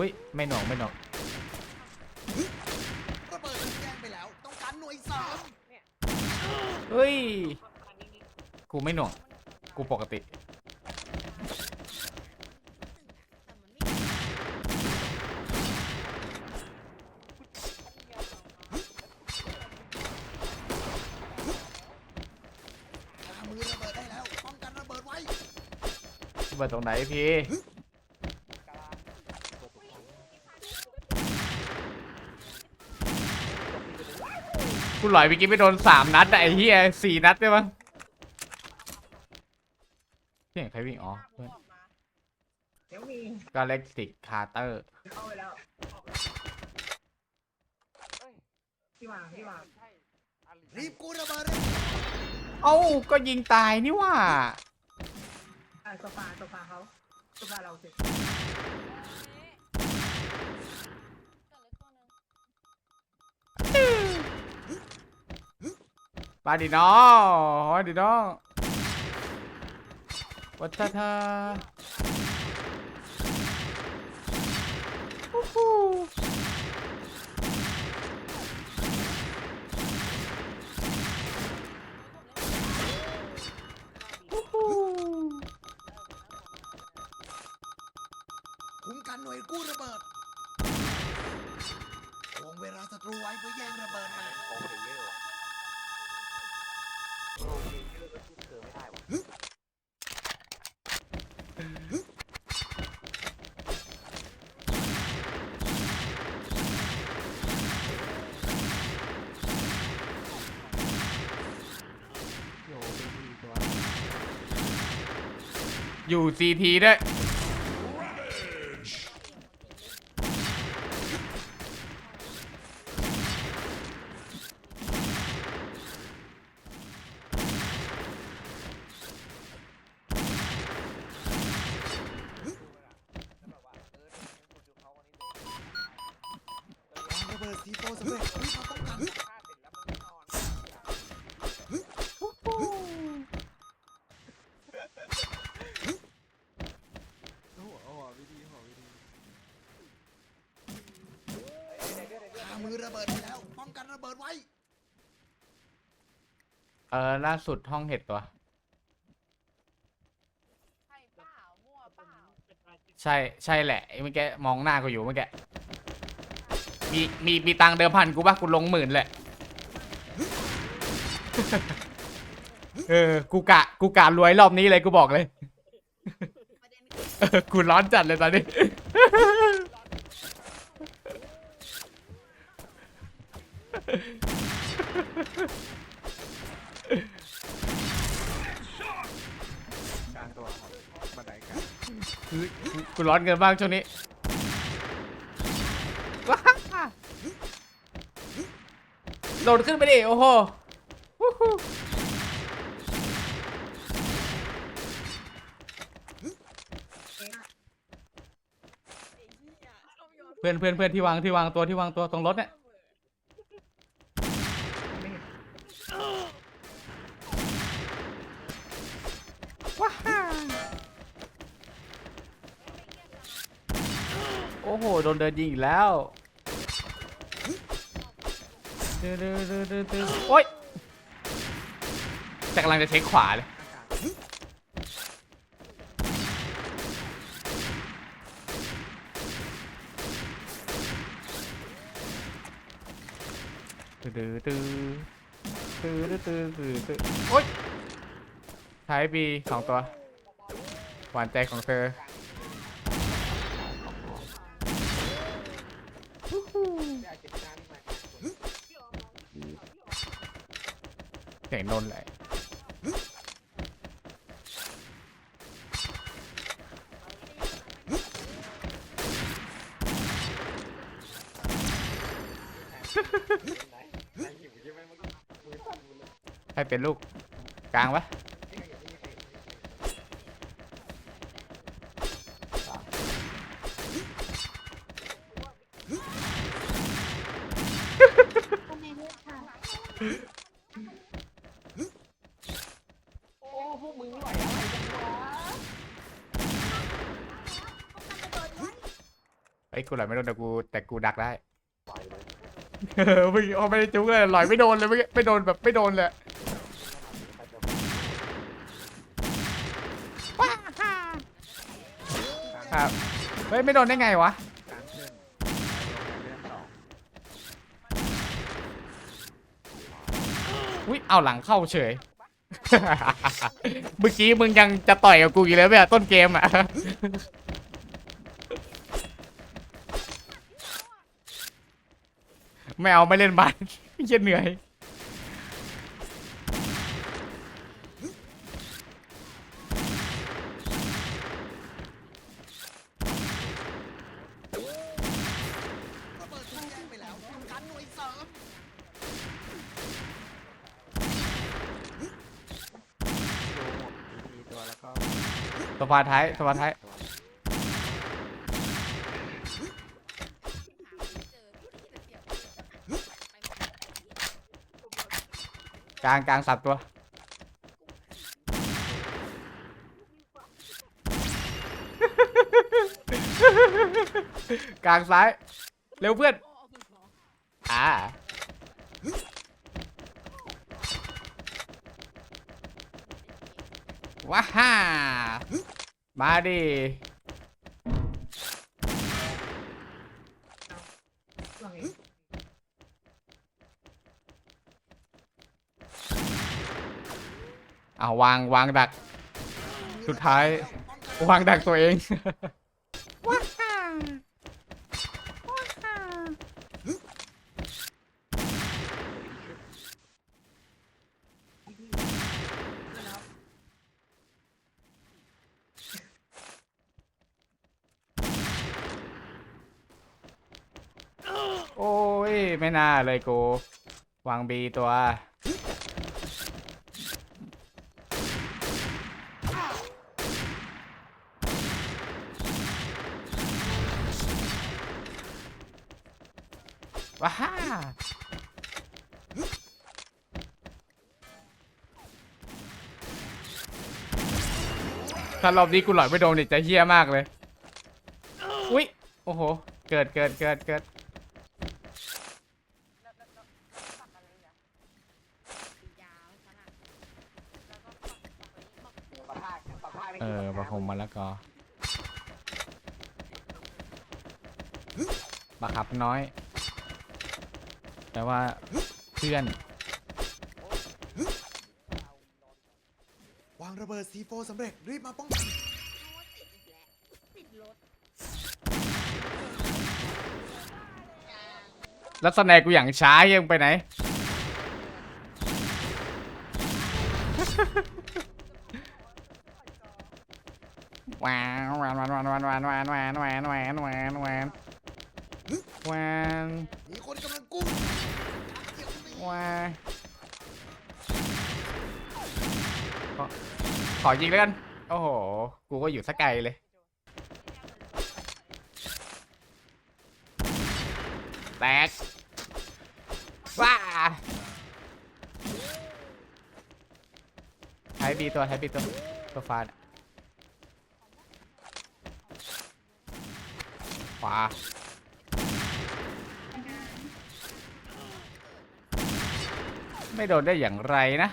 อุ้ยไม่หน่วงไม่หน่วงระเบิดถูกแจ้งไปแล้ว ต้องการหน่วยเสริมเฮ้ยกูไม่หน่วงกูปกติหามือระเบิดได้แล้วป้องกันระเบิดไว้ เบิดตรงไหนพี่ กูหลอยเมื่อกี้ไปโดนสามนัดอะไอ้เหี้ยสี่นัดได้มั้งเสียงใครวิ่งอ๋อเพื่อนเดี๋ยวมีกาเล็กติกคาร์เตอร์เข้าไปแล้วพี่วางพี่วางรีบกูระเบิดเอ้าก็ยิงตายนี่ว่าอ่าโซฟาโซฟาเขาโซฟาเราสิ ปาดิน้องปาดิน้องวัฒทา อยู่ซีทีด้วย วางระเบิดทีโฟสำเร็จรีบมาป้องกัน หามือระเบิดได้แล้ว ป้องกันระเบิดไว้ เออล่าสุดห้องเห็ดตัว ใช่เปล่ามั่วเปล่าใช่ใช่แหละไอ้เมื่อกี้มองหน้ากูอยู่เมื่อกี้มีมีมีตังค์เดิมพันกูปะกูลงหมื่นแหละ เออกูกะกูกะรวยรอบนี้เลยกูบอกเลย ประเด็นเออกูร้อนจัดเลยตอนนี้ กลางตัวครับบันไดกลาง คือ กูกูร้อนเกินบ้างช่วงนี้ว้าโดดขึ้นไปดิ โอ้โหเพื่อนเพื่อนเพื่อนที่วางที่วางตัวที่วางตัวตรงรถเนี่ยว้า โอ้โหโดนเดินยิงอีกแล้วดื้อดื้อดื้อดื้อดื้อโอ๊ยแต่กำลังจะเช็คขวาเลยตื้อตื้อตื้อตื้อตื้อตื้อตื้อโอ๊ยใช้บีสองตัว หวานใจของเธอ ยงนนท์เลยให้เป็นลูก กลางปะ ไปอ้ยกูหลอยไม่โดนแต่กูแต่กูดักได้เออเมื่อกี้เขาไม่ได้จุกเลยหลอยไม่โดนเลยเมื่อกี้ไม่โดนแบบไม่โดนเลยว้าฮ่าครับเฮ้ยไม่โดนได้ไงวะการขึ้นเรื่องสองอุ้ยเอาหลังเข้าเฉย เมื่อกี้มึงยังจะต่อยกับกูอยู่เลยไหมอะต้นเกมอะ ไม่เอาไม่เล่นบาสเย็นเหนื่อย สะพานท้ายสะพานท้ายกลางกลางสับตัว กลางซ้าย เร็วเพื่อน อ่า ว้าฮ่า มาดิเอาวางวางดัก สุดท้ายวางดักตัวเอง ว้าฮ่าว้าฮ่า โอ้ ย ไม่น่าเลยกู วางบีตัว ว้าฮ่าถ้ารอบนี้กูหลอยไม่โดนเนี่ยจะเฮี้ยมากเลย อุ้ยโอ้โห เกิดเกิดเกิดเกิด เออประคมมาแล้วก็บักขับน้อย แต่ว่าเพื่อน วางระเบิดซีโฟสำเร็จ รีบมาป้องกันติดอีกแล้วติดรถแล้วสแนกกูอย่างช้ายังไปไหน แหวนแหวนแหวนแหวนแหวนแหวนแหวนแหวนแหวนแหวนแหวนแหวนแหวนมีคนกำลังกู้แหวนขอขอยิงแล้วกัน โอ้โห กูก็อยู่สักไกลเลย แตกว้าไทยบีตัวไทยบีตัวตัวฟาด ขวาไม่โดนได้อย่างไรนะ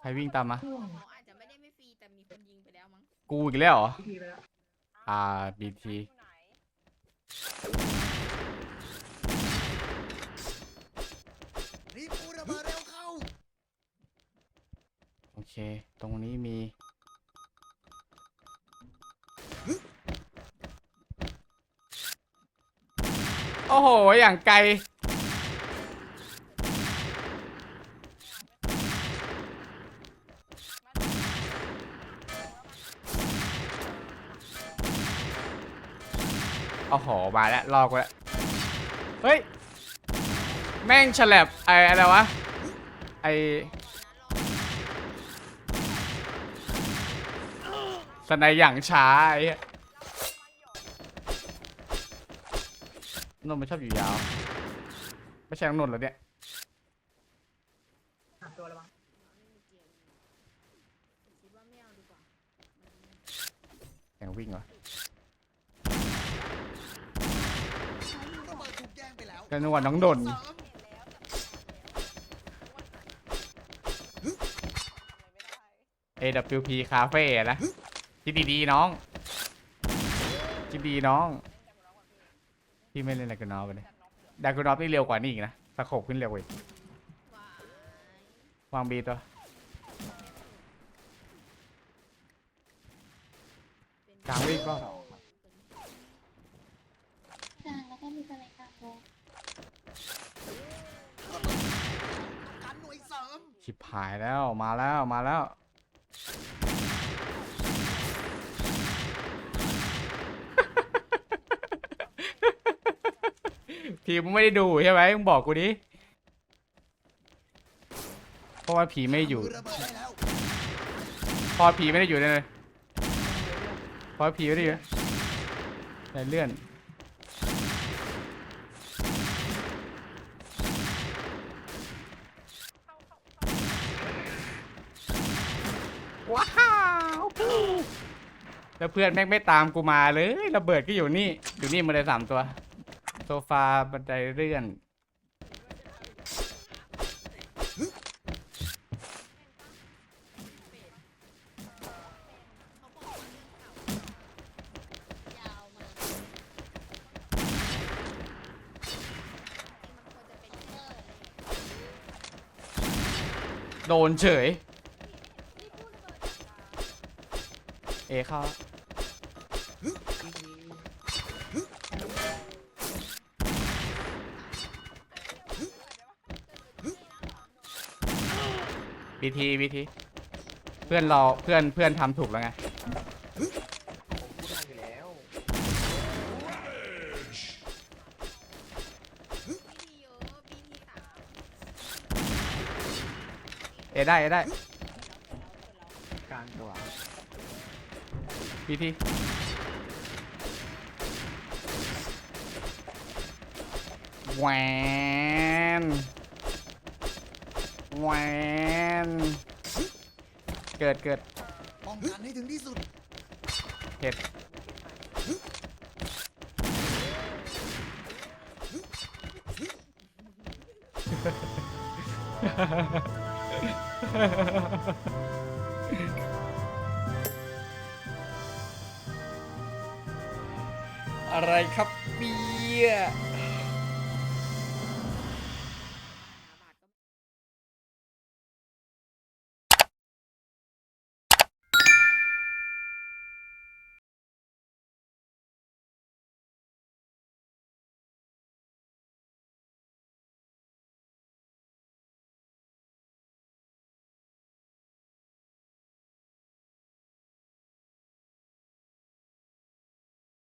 ใครวิ่งตามมาช่วงเขาอาจจะไม่ได้ไม่ฟรีแต่มีคนยิงไปแล้วมั้งกูอีกแล้วเหรอพิธีไปแล้วอ่าบีที รีบกู้ระเบิดเร็วเข้า โอ เค ตรงนี้มี โอ้โห อย่างไกล โอ้โห มาแล้ว ลอกแล้ว เฮ้ย แม่งฉลับไออะไรวะ ไอ สนายอย่างช้าไอ้นนท์ม่ชอบอยู่ยาว ไม่ใช่น้องนนท์หรอเนี่ยแข่งวิ่งเหรอกแย่วก็นึกว่าน้องนนท์สามเ AWP Cafe นะ คิดดีๆน้องคิดดีน้องพี่ไม่เล่นดากูนอฟไปเลยดากูนอฟนี่เร็วกว่านี่อีกนะสะโขบขึ้นเร็วกว่าอีกวางบีตัวกลางวิ่งก็กลางแล้วก็มีสไลด์กลางวงการหน่วยเสริมชิบหายแล้วมาแล้วมาแล้ว ทีมมึงไม่ได้ดูใช่ไหมมึงบอกกูดิเพราะว่าผีไม่อยู่มือระเบิดได้แล้วพอผีไม่ได้อยู่เนี่ยเลยพอผีไม่ได้อยู่แต่เลื่อนว้าวแล้วเพื่อนแม่งไม่ตามกูมาเลยระเบิดก็อยู่นี่อยู่นี่มาเลยสามตัว โซฟาบันไดเลื่อน โดนเฉย เอเข้า บีทีบีทีเพื่อนเราเพื่อนเพื่อนทำถูกแล้วไงผมพูดได้อยู่แล้วบีทีเยอะบีทีสามเอได้เอได้กลางตัวบีทีแหวน แหวนเกิดเกิดป้องกันให้ถึงที่สุดเห็ดอะไรครับเบียร์